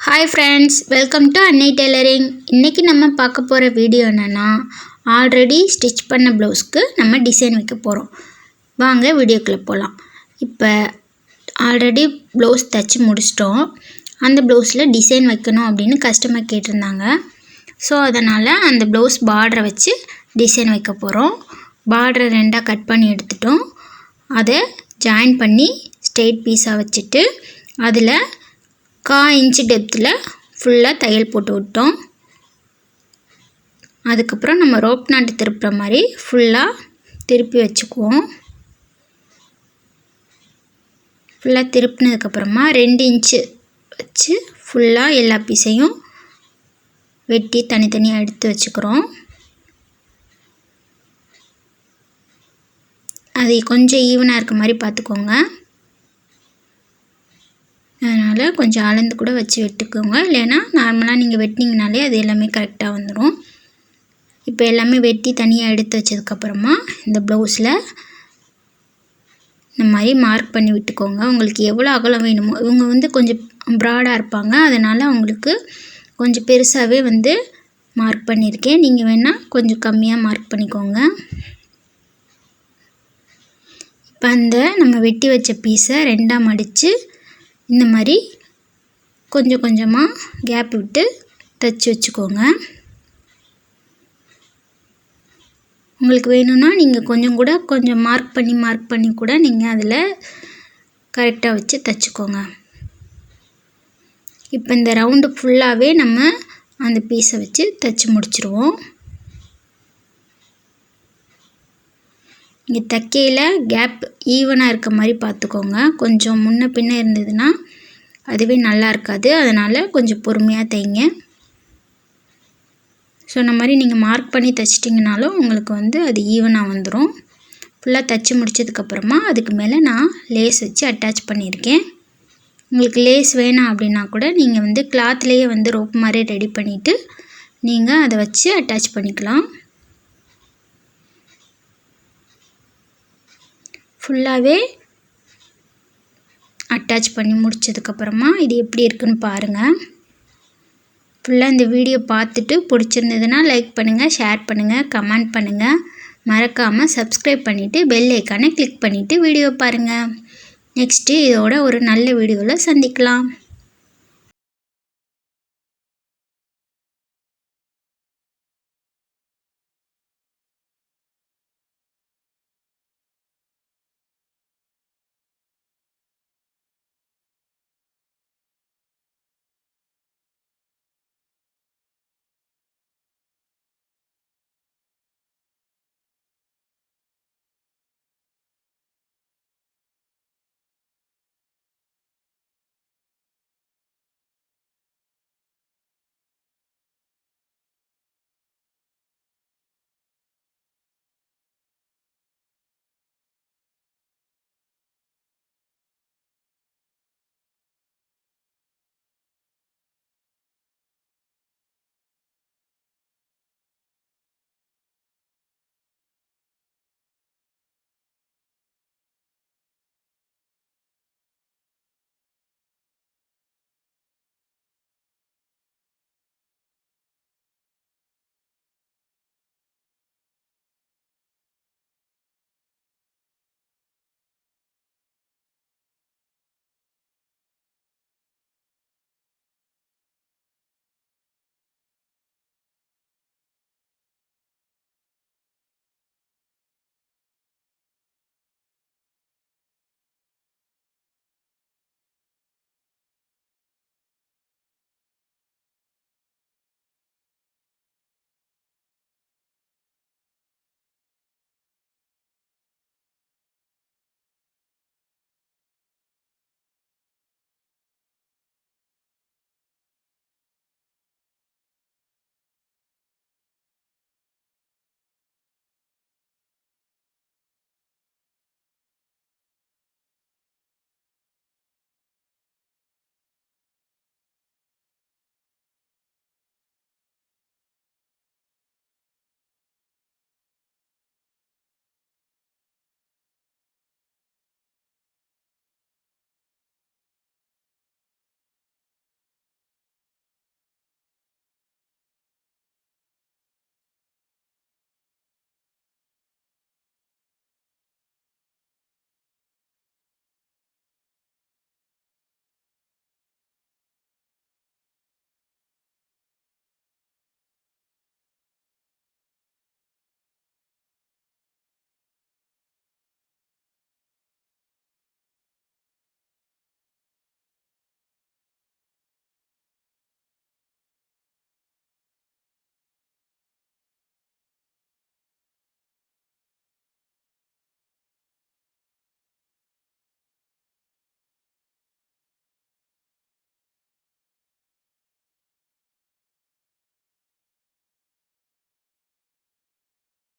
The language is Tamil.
Hi friends welcome to Annai tailoring இன்றைக்கி நம்ம பார்க்க போகிற வீடியோ என்னென்னா ஆல்ரெடி ஸ்டிச் பண்ண ப்ளவுஸ்க்கு நம்ம டிசைன் வைக்க போகிறோம் வாங்க வீடியோக்குள்ளே போகலாம் இப்போ ஆல்ரெடி ப்ளவுஸ் தைச்சி முடிச்சிட்டோம். அந்த ப்ளவுஸில் டிசைன் வைக்கணும் அப்படின்னு கஸ்டமர் கேட்டிருந்தாங்க. ஸோ அதனால் அந்த ப்ளவுஸ் பார்டரை வச்சு டிசைன் வைக்க போகிறோம் பார்டரை ரெண்டாக கட் பண்ணி எடுத்துட்டோம். அதை ஜாயின் பண்ணி ஸ்ட்ரெயிட் பீஸாக வச்சுட்டு அதில் கா இன்ச்சு டெப்த்தில் ஃபுல்லாக தையல் போட்டு விட்டோம். அதுக்கப்புறம் நம்ம ரோப் நாட்டு திருப்புற மாதிரி ஃபுல்லாக திருப்பி வச்சுக்குவோம். ஃபுல்லாக திருப்பினதுக்கப்புறமா ரெண்டு இன்ச்சு வச்சு ஃபுல்லாக எல்லா பீஸையும் வெட்டி தனித்தனியாக எடுத்து வச்சுக்கிறோம். அது கொஞ்சம் ஈவனாக இருக்க மாதிரி பார்த்துக்கோங்க. அதனால் கொஞ்சம் அளந்து கூட வச்சு வெட்டுக்கோங்க. இல்லைன்னா நார்மலாக நீங்கள் வெட்டினீங்கனாலே அது எல்லாமே கரெக்டாக வந்துடும் இப்போ எல்லாமே வெட்டி தனியாக எடுத்து வச்சதுக்கப்புறமா இந்த ப்ளவுஸில் இந்த மாதிரி மார்க் பண்ணி விட்டுக்கோங்க. உங்களுக்கு எவ்வளோ அகலம் வேணுமோ இவங்க வந்து கொஞ்சம் ப்ராடாக இருப்பாங்க. அதனால் அவங்களுக்கு கொஞ்சம் பெருசாகவே வந்து மார்க் பண்ணியிருக்கேன். நீங்கள் வேணால் கொஞ்சம் கம்மியாக மார்க் பண்ணிக்கோங்க. இப்போ அந்த நம்ம வெட்டி வச்ச பீஸை ரெண்டாக மடித்து இந்த மாதிரி கொஞ்சம் கொஞ்சமாக கேப் விட்டு தைச்சி வச்சுக்கோங்க. உங்களுக்கு வேணும்னா நீங்கள் கொஞ்சம் கூட கொஞ்சம் மார்க் பண்ணி மார்க் பண்ணி கூட நீங்கள் அதில் கரெக்டாக வச்சு தைச்சிக்கோங்க இப்போ இந்த ரவுண்டு ஃபுல்லாகவே நம்ம அந்த பீஸை வச்சு தைச்சி முடிச்சிருவோம். இங்கே தைக்கையில் கேப் ஈவனாக இருக்க மாதிரி பார்த்துக்கோங்க கொஞ்சம் முன்ன பின்ன இருந்ததுன்னா அதுவே நல்லா இருக்காது. அதனால் கொஞ்சம் பொறுமையாக தைங்க. சொன்ன மாதிரி நீங்கள் மார்க் பண்ணி தைச்சிட்டிங்கனாலும் உங்களுக்கு வந்து அது ஈவனாக வந்துடும் ஃபுல்லாக தைச்சி முடித்ததுக்கப்புறமா அதுக்கு மேலே நான் லேஸ் வச்சு அட்டாச் பண்ணியிருக்கேன். உங்களுக்கு லேஸ் வேணாம் அப்படின்னா கூட நீங்கள் வந்து கிளாத்லேயே வந்து ரோப் மாதிரி ரெடி பண்ணிவிட்டு நீங்கள் அதை வச்சு அட்டாச் பண்ணிக்கலாம். ஃபுல்லாகவே அட்டாச் பண்ணி முடித்ததுக்கப்புறமா இது எப்படி இருக்குன்னு பாருங்கள் ஃபுல்லாக இந்த வீடியோ பார்த்துட்டு பிடிச்சிருந்ததுன்னா லைக் பண்ணுங்கள் ஷேர் பண்ணுங்கள் கமெண்ட் பண்ணுங்கள் மறக்காமல் சப்ஸ்கிரைப் பண்ணிவிட்டு பெல் ஐக்கானை கிளிக் பண்ணிவிட்டு வீடியோ பாருங்கள் நெக்ஸ்ட்டு இதோட ஒரு நல்ல வீடியோவில் சந்திக்கலாம்.